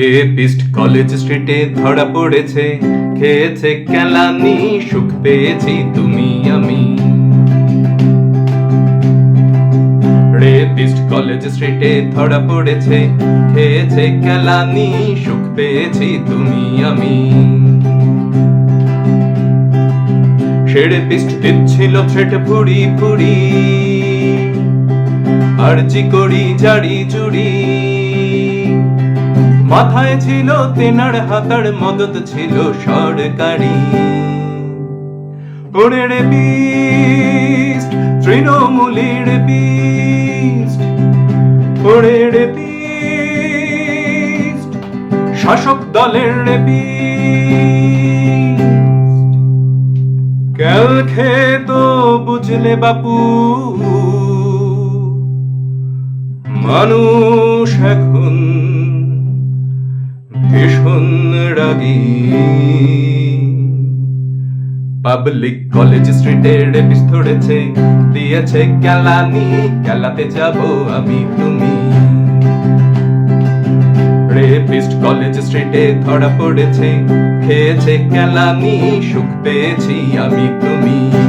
Rapist college স্ট্রিটে ধরা পড়েছে। খেয়েছে কেলানি, সুখ পেয়েছি তুমি, আমি। রেপিস্ট কলেজ স্ট্রিটে ধরা পড়েছে। খেয়েছে সুখ পেয়েছি তুমি, আমি। সেড়ে পিস্ট দিচ্ছিল থ্রেট ফুড়ি ফুড়ি আরজি করি জাড়ি জুড়ি। মাথায় ছিল তেনার হাতার মদত, ছিল সরকারি। ওরে রে তৃণমূলের শাসক দলের রে ক্যাল খেত বুঝলে বাপু, মানুষ এখন পাবলিক কলেজ স্ট্রিটের রেপিস ধরেছে, দিয়েছে গ্যালানি গ্যালাতে যাব আমি তুমি। রেপিস্ট কলেজ স্ট্রিটে ধরা পড়েছে, খেয়েছে গ্যালানি সুখ পেয়েছি আমি তুমি।